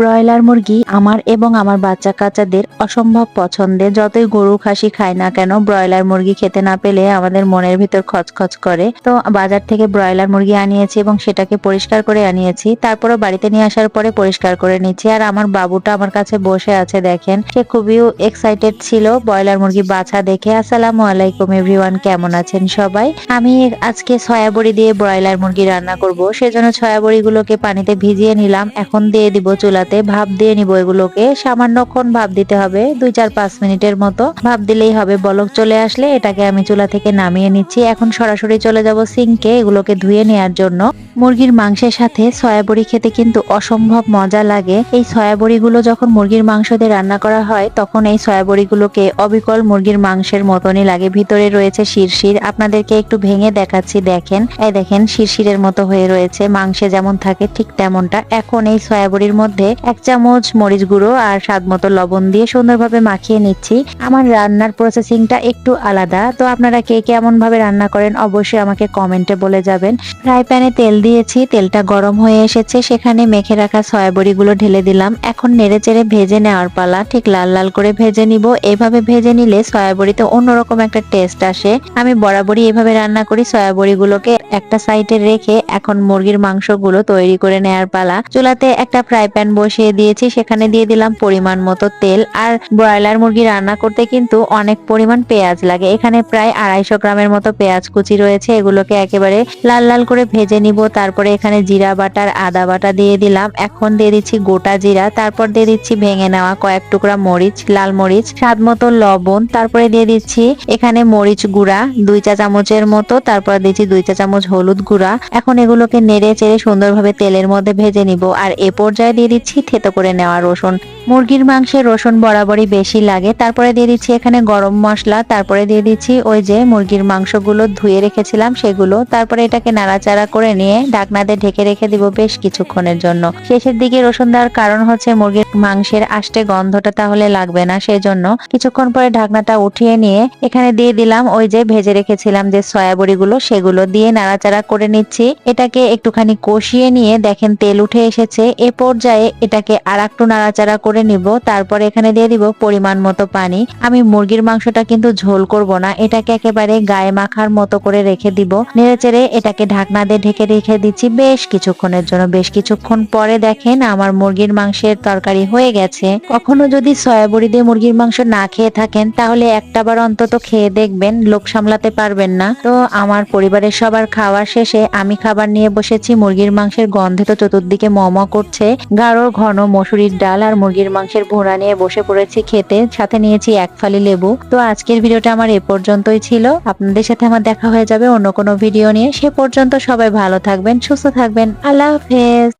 Broiler মুরগি আমার এবং আমার বাচ্চা কাচ্চাদের অসম্ভব পছন্দের যতই গরু খাসি খায় না কেন ব্রয়লার মুরগি খেতে না পেলে আমাদের মনের ভিতর খচখচ করে। তো বাজার থেকে ব্রয়লার মুরগি আনিয়েছি এবং সেটাকে পরিষ্কার করে আনিয়েছি। তারপরে বাড়িতে নিয়ে আসার পরে পরিষ্কার করে নিচ্ছি। আর আমার বাবুটা আমার কাছে বসে আছে, দেখেন। সে খুবই এক্সাইটেড ছিল ব্রয়লার মুরগি বাছা দেখে। আসসালামু আলাইকুম এভরিওয়ান কেমন আছেন সবাই? আমি আজকে সয়াবড়ি দিয়ে ব্রয়লার মুরগি রান্না করব। সেজন্য সয়াবড়িগুলোকে পানিতে ভিজিয়ে নিলাম। এখন দিয়ে দিব চুলাতে ভাপ দিয়ে নিব এগুলোকে। সামান্যক্ষণ ভাপ দিতে হবে, দুই চার পাঁচ মিনিটের মতো। ভাপ দিলেই হবে, বলক চলে আসলে এটাকে আমি চুলা থেকে নামিয়ে নিচ্ছি। এখন সরাসরি চলে যাব সিঙ্কে এগুলোকে ধুয়ে নেওয়ার জন্য। মুরগির মাংসের সাথে সয়াবড়ি খেতে কিন্তু অসম্ভব মজা লাগে। এই সয়াবড়িগুলো যখন মুরগির মাংস দিয়ে রান্না করা হয়, তখন এই সয়াবড়িগুলোকে অবিকল মুরগির মাংসের মতনই লাগে। ভিতরে রয়েছে শিরশির। আপনাদেরকে একটু ভেঙে দেখাচ্ছি, দেখেন। এই দেখেন, শিরশিরের মতো হয়ে রয়েছে। মাংসে যেমন থাকে, ঠিক তেমনটা। এখন এই সয়াবড়ির মধ্যে এক চামচ মরিচ গুঁড়ো আর স্বাদ মতো লবণ দিয়ে সুন্দরভাবে মাখিয়ে নিচ্ছি। আমার রান্নার প্রসেসিংটা একটু আলাদা। তো আপনারা কে কেমন ভাবে রান্না করেন অবশ্যই আমাকে কমেন্টে বলে যাবেন। ফ্রাই প্যানে তেল দিয়েছি, তেলটা গরম হয়ে এসেছে। সেখানে মেখে রাখা সয়াবড়িগুলো ঢেলে দিলাম। এখন নেড়ে চেড়ে ভেজে নেওয়ার পালা। ঠিক লাল লাল করে ভেজে নিব। এভাবে ভেজে নিলে সয়াবড়িতে অন্যরকম একটা টেস্ট আসে। আমি বরাবরই এভাবে রান্না করি। সয়াবড়িগুলোকে একটা সাইডে রেখে এখন মুরগির মাংসগুলো তৈরি করে নেওয়ার পালা। চুলাতে একটা ফ্রাই প্যান বসিয়ে দিয়েছি, সেখানে দিয়ে দিলাম পরিমাণ মতো তেল। আর ব্রয়লার মুরগি রান্না করতে কিন্তু অনেক পরিমাণ পেঁয়াজ লাগে। এখানে প্রায় আড়াইশো গ্রামের মতো পেঁয়াজ কুচি রয়েছে। এগুলোকে একেবারে লাল লাল করে ভেজে নিব। তারপরে এখানে জিরা বাটার, আদা বাটা দিয়ে দিলাম। এখন দিয়ে দিচ্ছি গোটা জিরা। তারপর দিয়ে দিচ্ছি ভেঙে নেওয়া কয়েক টুকরা মরিচ, লাল মরিচ স্বাদ মতো লবণ। তারপরে দিয়ে দিচ্ছি এখানে মরিচ গুঁড়া, দুই চা চামচের মতো। তারপর দিচ্ছি দুই চা চামচ হলুদ গুঁড়া। এখন এগুলোকে নেড়ে চেড়ে সুন্দরভাবে তেলের মধ্যে ভেজে নিব। আর এ পর্যায়ে দিয়ে দিচ্ছি থেতো করে নেওয়া রসুন। মুরগির মাংসে রসুন বরাবরই বেশি লাগে। তারপরে দিয়ে দিচ্ছি এখানে গরম মশলা। তারপরে দিয়ে দিচ্ছি ওই যে মুরগির মাংসগুলো ধুয়ে রেখেছিলাম সেগুলো। তারপরে এটাকে নাড়াচাড়া করে নিয়ে ঢাকনা দিয়ে ঢেকে রেখে দিব বেশ কিছুক্ষণের জন্য। শেষের দিকে রসুন দেওয়ার কারণ হচ্ছে মুরগির মাংসের আষ্টে গন্ধটা তাহলে লাগবে না সেই জন্য কিছুক্ষণ পরে ঢাকনাটা উঠিয়ে নিয়ে এখানে দিয়ে দিলাম ওই যে ভেজে রেখেছিলাম যে সয়াবড়িগুলো সেগুলো দিয়ে নাড়াচাড়া করে নিচ্ছি। এটাকে একটুখানি কষিয়ে নিয়ে দেখেন তেল উঠে এসেছে। এ পর্যায়ে এটাকে আর একটু নাড়াচাড়া করে নিব। তারপরে এখানে দিয়ে দিব পরিমাণ মতো পানি। আমি মুরগির মাংসটা কিন্তু ঝোল করব না। এটাকে একেবারে গায়ে মাখার মতো করে রেখে দিব। নেড়েচেড়ে এটাকে ঢাকনা দিয়ে ঢেকে রেখে দিচ্ছি বেশ কিছুক্ষণের জন্য। বেশ কিছুক্ষণ পরে দেখেন আমার মুরগির মাংসের তরকারি হয়ে গেছে। কখনো যদি সয়াবড়ি দিয়ে মুরগির মাংস না খেয়ে থাকেন, তাহলে একটা বার অন্তত খেয়ে দেখবেন লোক সামলাতে পারবেন না। তো আমার পরিবারের সবার খাওয়া শেষে আমি খাবার নিয়ে বসেছি। মুরগির মাংসের গন্ধে তো চতুর্দিকে মম করছে। গাঢ় ঘন মসুরির ডাল আর মুরগির মাংসের ভোড়া নিয়ে বসে পড়েছি খেতে, সাথে নিয়েছি এক ফালি লেবু। তো আজকের ভিডিওটা আমার এ পর্যন্তই ছিল। আপনাদের সাথে আমার দেখা হয়ে যাবে অন্য কোনো ভিডিও নিয়ে। সে পর্যন্ত সবাই ভালো থাকবেন, সুস্থ থাকবেন। আল্লাহ হাফেজ।